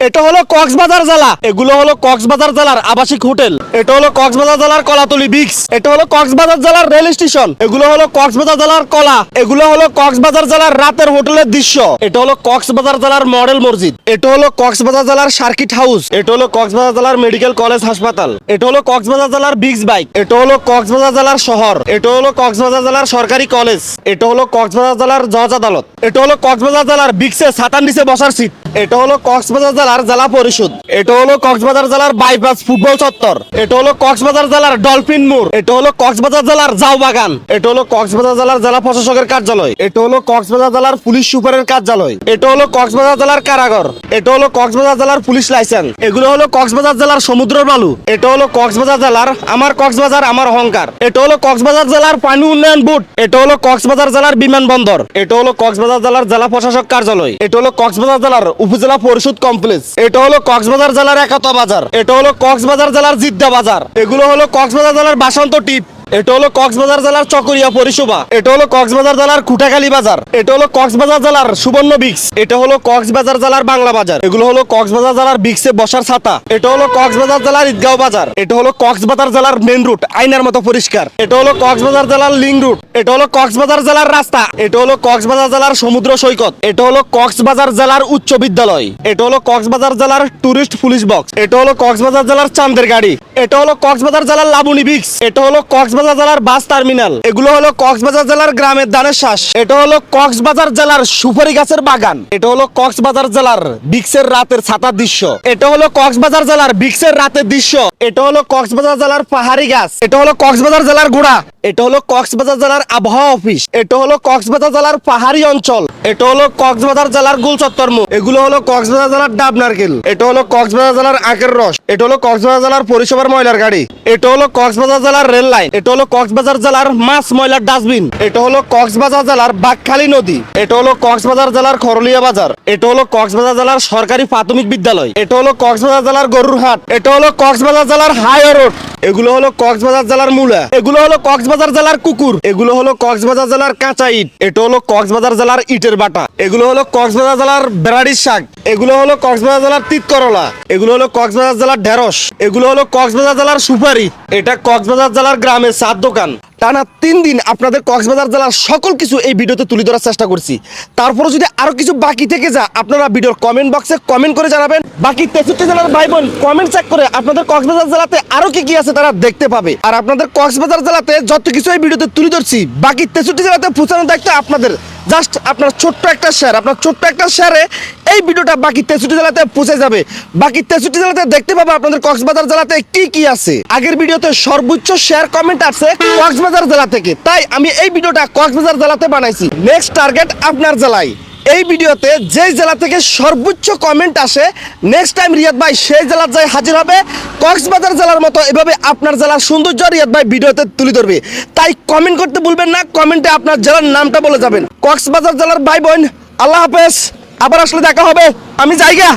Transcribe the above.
এটা হলো কক্সবাজার জেলা এগুলো হলো কক্সবাজার জেলার আবাসিক হোটেল এটা হলো কক্সবাজার জেলার কলাতলি বিক্স এটা হলো কক্সবাজার জেলার রেল স্টেশন এগুলো হলো কক্সবাজার জেলার কলা এগুলো হলো কক্সবাজার জেলার রাতের হোটেলের দৃশ্য এটা হলো কক্সবাজার জেলার মডেল মসজিদ এটা হলো কক্সবাজার জেলার সার্কিট হাউস এটা হলো কক্সবাজার জেলার মেডিকেল কলেজ হাসপাতাল এটা হলো কক্সবাজার জেলার বিক্স বাইক এটা হলো কক্সবাজার জেলার শহর এটা হলো কক্সবাজার জেলার সরকারি কলেজ এটা হলো কক্সবাজার জেলার জজ আদালত এটা হলো কক্সবাজার জেলার বিক্সে সাতান নিচে বসার সিট এটা হলো কক্সবাজার জেলার জেলা পরিষদ এটা হলো কক্সবাজার জেলার বাইপাস ফুটবল চত্বর এটা হলো কক্সবাজার জেলার ডলফিন মোড় এটা হলো কক্সবাজার জেলার জাউ বাগান এটা হলো কক্সবাজার জেলার জেলা প্রশাসকের কার্যালয় এটা হলো কক্সবাজার জেলার পুলিশ সুপারের কার্যালয় এটা হলো কক্সবাজার জেলার কারাগার এটা হলো কক্সবাজার জেলার পুলিশ লাইসেন্স এগুলো হলো কক্সবাজার জেলার সমুদ্রের বালু এটা হলো কক্সবাজার জেলার আমার কক্সবাজার আমার অহংকার এটা হলো কক্সবাজার জেলার পানি উন্নয়ন বোর্ড এটা হলো কক্সবাজার জেলার বিমানবন্দর এটা হলো কক্সবাজার জেলার জেলা প্রশাসক কার্যালয় এটা হলো কক্সবাজার জেলার উপজেলা পরিষদ কমপ্লেক্স এটা হলো কক্সবাজার জেলার একাতা বাজার। এটা হলো কক্সবাজার জেলার জিদ্দা বাজার। এগুলো হলো কক্সবাজার জেলার বাসন্ত টিপ। এটা হলো কক্সবাজার জেলার চকরিয়া পরিষেবা এটা হলো কক্সবাজার জেলার খুটাখালী বাজার এটা হলো কক্সবাজার জেলার সুবর্ণ বিক্স এটা হলো কক্সবাজার জেলার বাংলা বাজার এগুলো হলো কক্সবাজার জেলার বিক্সে বসার ছাতা এটা হলো কক্সবাজার জেলার ঈদগাঁও বাজার এটা হলো কক্সবাজার জেলার মেন রুট আইনার মতো পরিষ্কার এটা হলো কক্সবাজার জেলার লিং রুট এটা হলো কক্সবাজার জেলার রাস্তা এটা হলো কক্সবাজার জেলার সমুদ্র সৈকত এটা হলো কক্সবাজার জেলার উচ্চ বিদ্যালয় এটা হলো কক্সবাজার জেলার টুরিস্ট পুলিশ বক্স এটা হলো কক্সবাজার জেলার চান্দের গাড়ি এটা হলো কক্সবাজার জেলার লাবণী বিক্স এটা হলো কক্সবাজার জেলার বাস টার্মিনাল। এগুলো হলো কক্সবাজার জেলার গ্রামের দানের শ্বাস। এটা হলো কক্সবাজার জেলার সুপারি গাছের বাগান। এটা হলো কক্সবাজার জেলার বিক্সের রাতের ছাতার দৃশ্য। এটা হলো কক্সবাজার জেলার বিক্সের রাতের দৃশ্য। এটা হলো কক্সবাজার জেলার পাহাড়ি গাছ। এটা হলো কক্সবাজার জেলার গোড়া। এটা হলো কক্সবাজার জেলার আবহাওয়া অফিস। এটা হলো কক্সবাজার জেলার পাহাড়ি অঞ্চল। এটা হলো কক্সবাজার জেলার গুলচত্বর মুখ এগুলো হলো কক্সবাজার জেলার ডাব নারকেল এটা হলো কক্সবাজার জেলার আখের রস। এটা হলো কক্সবাজার জেলার পরিষেবার ময়লার গাড়ি। এটা হলো কক্সবাজার জেলার রেল লাইন। এটা হলো কক্সবাজার জেলার মাছ ময়লার ডাস্টবিন। এটা হলো কক্সবাজার জেলার বাকখালী নদী এটা হলো কক্সবাজার জেলার খরলিয়া বাজার এটা হলো কক্সবাজার জেলার সরকারি প্রাথমিক বিদ্যালয় এটা হলো কক্সবাজার জেলার গরুর হাট এটা হলো কক্সবাজার জেলার হাই রোড এগুলো হলো কক্সবাজার জেলার মূলা এগুলো হলো কক্সবাজার জেলার কুকুর এগুলো হলো কক্সবাজার জেলার কাঁচা ইট এটা হলো কক্সবাজার জেলার ইটের বাটা এগুলো হলো কক্সবাজার জেলার বেড়াড়ির শাক এগুলো হলো কক্সবাজার জেলার তিত করলা এগুলো হলো কক্সবাজার জেলার ঢেঁড়স এগুলো হলো কক্সবাজার জেলার সুপারি। এটা কক্সবাজার জেলার গ্রামের চার দোকান। টানা তিন দিন আপনাদের কক্সবাজার জেলার সকল কিছু এই ভিডিওতে তুলে ধরার চেষ্টা করছি। তারপরে যদি আরও কিছু বাকি থেকে যা আপনারা ভিডিওর কমেন্ট বক্সে কমেন্ট করে জানাবেন। বাকি তেষট্টি জেলার ভাই বোন কমেন্ট চেক করে আপনাদের কক্সবাজার জেলাতে আরও কি কি আছে তারা দেখতে পাবে। আর আপনাদের কক্সবাজার জেলাতে যত কিছু এই ভিডিওতে তুলে ধরছি, বাকি তেষট্টি জেলাতে পৌঁছানোর দায়িত্ব আপনাদের। জাস্ট আপনার ছোট্ট একটা শেয়ার আপনার ছোট্ট একটা শেয়ারে এই ভিডিওটা বাকি তেষট্টি জেলাতে পৌঁছে যাবে। বাকি তেষট্টি জেলাতে দেখতে পাবো আপনাদের কক্সবাজার জেলাতে কি কি আছে। আগের ভিডিওতে সর্বোচ্চ শেয়ার কমেন্ট আছে কক্সবাজার জেলা থেকে। তাই আমি এই ভিডিওটা কক্সবাজার জেলাতে বানাইছি। নেক্সট টার্গেট আপনার জেলায়। এই ভিডিওতে যেই জেলা থেকে সর্বোচ্চ কমেন্ট আসে নেক্সট টাইম রিয়াদ ভাই সেই জেলার যাই হাজির হবে। কক্সবাজার জেলার মতো এভাবে আপনার জেলার সৌন্দর্য রিয়াদ ভাই ভিডিওতে তুলে ধরবে। তাই কমেন্ট করতে ভুলবেন না কমেন্টে আপনার জেলার নামটা বলে যাবেন। কক্সবাজার জেলার ভাই বোন, আল্লাহ হাফেজ। আবার আসলে দেখা হবে। আমি জায়গা